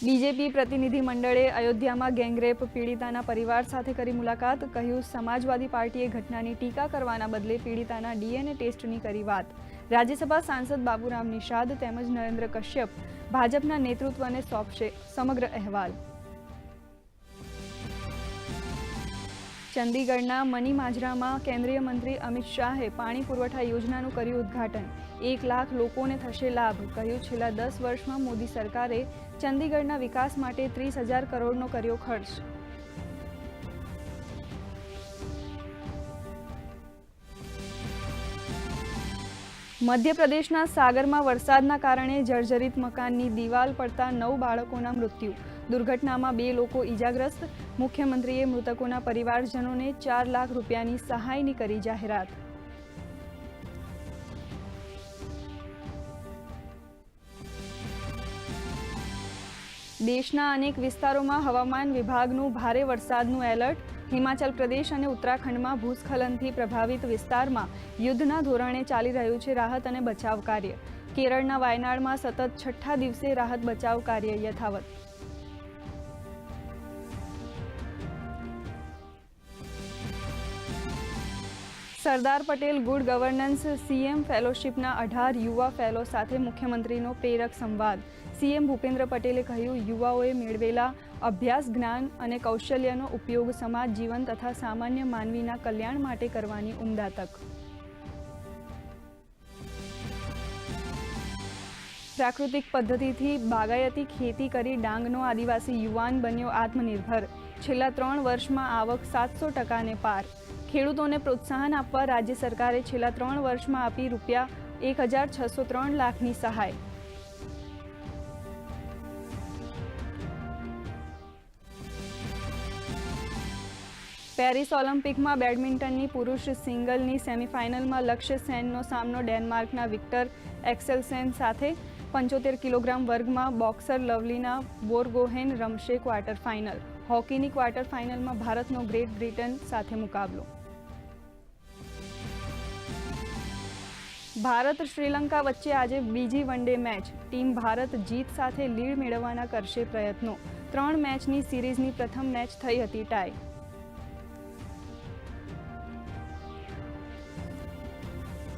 BJP પ્રતિનિધિ મંડળે અયોધ્યામાં ગેંગરેપ પીડિતાના પરિવાર સાથે કરી મુલાકાત. કહ્યું, સમાજવાદી પાર્ટીએ ઘટનાની ટીકા કરવાના બદલે પીડિતાના ડીએનએ ટેસ્ટની કરી વાત. રાજ્યસભા સાંસદ બાબુરામ નિષાદ તેમજ નરેન્દ્ર કશ્યપ ભાજપના નેતૃત્વને સોંપશે સમગ્ર અહેવાલ. ચંદીગઢના મની માજરામાં કેન્દ્રીય મંત્રી અમિત શાહે પાણી પુરવઠા યોજનાનું કર્યું ઉદ્ઘાટન. એક લાખ લોકોને થશે લાભ, કહ્યું છેલ્લા દસ વર્ષમાં મોદી સરકારે ચંદીગઢના વિકાસ માટે ત્રીસ હજાર કરોડનો કર્યો ખર્ચ. મધ્યપ્રદેશના સાગરમાં વરસાદના કારણે જર્જરિત મકાનની દિવાલ પડતા નવ બાળકોના મૃત્યુ. દુર્ઘટનામાં બે લોકો ઈજાગ્રસ્ત. મુખ્યમંત્રીએ મૃતકોના પરિવારજનોને ચાર લાખ રૂપિયાની સહાયની કરી જાહેરાત. દેશના અનેક વિસ્તારોમાં હવામાન વિભાગનું ભારે વરસાદનું એલર્ટ. હિમાચલ પ્રદેશ અને ઉત્તરાખંડમાં ભૂસ્ખલનથી પ્રભાવિત વિસ્તારમાં યુદ્ધના ધોરણે ચાલી રહ્યું છે રાહત અને બચાવ કાર્ય. કેરળના વાયનાડમાં સતત છઠ્ઠા દિવસે રાહત બચાવ કાર્ય યથાવત. Sardar Patel good governance CM ફેલોશિપના અઢાર યુવા ફેલો સાથે મુખ્યમંત્રીનો પ્રેરક સંવાદ. સીએમ ભૂપેન્દ્ર પટેલે કહ્યું, યુવાઓએ મેળવેલા અભ્યાસ, જ્ઞાન અને કૌશલ્યનો ઉપયોગ સમાજ, જીવન તથા સામાન્ય માનવીના કલ્યાણ માટે કરવાની ઉમદા તક. પ્રાકૃતિક પદ્ધતિથી બાગાયતી ખેતી કરી ડાંગનો આદિવાસી યુવાન બન્યો આત્મનિર્ભર. છેલ્લા ત્રણ વર્ષમાં આવક સાતસો ટકાને પાર. ખેડૂતોને પ્રોત્સાહન આપવા રાજ્ય સરકારે છેલ્લા ત્રણ વર્ષમાં આપી રૂપિયા એક હજાર છસો ત્રણ લાખની સહાય. પેરિસ ઓલિમ્પિકમાં બેડમિન્ટનની પુરુષ સિંગલની સેમીફાઇનલમાં લક્ષ્ય સેનનો સામનો ડેનમાર્કના વિક્ટર એક્સેલસેન સાથે. પંચોતેર કિલોગ્રામ વર્ગમાં બોક્સર લવલીના બોરગોહેન રમશે ક્વાર્ટર ફાઇનલ. હોકીની ક્વાર્ટર ફાઇનલમાં ભારતનો ગ્રેટ બ્રિટન સાથે મુકાબલો. ભારત શ્રીલંકા વચ્ચે આજે બીજી વનડે મેચ. ટીમ ભારત જીત સાથે લીડ મેળવવાના કરશે પ્રયત્નો. ત્રણ મેચની સિરીઝની પ્રથમ મેચ થઈ હતી ટાઈ.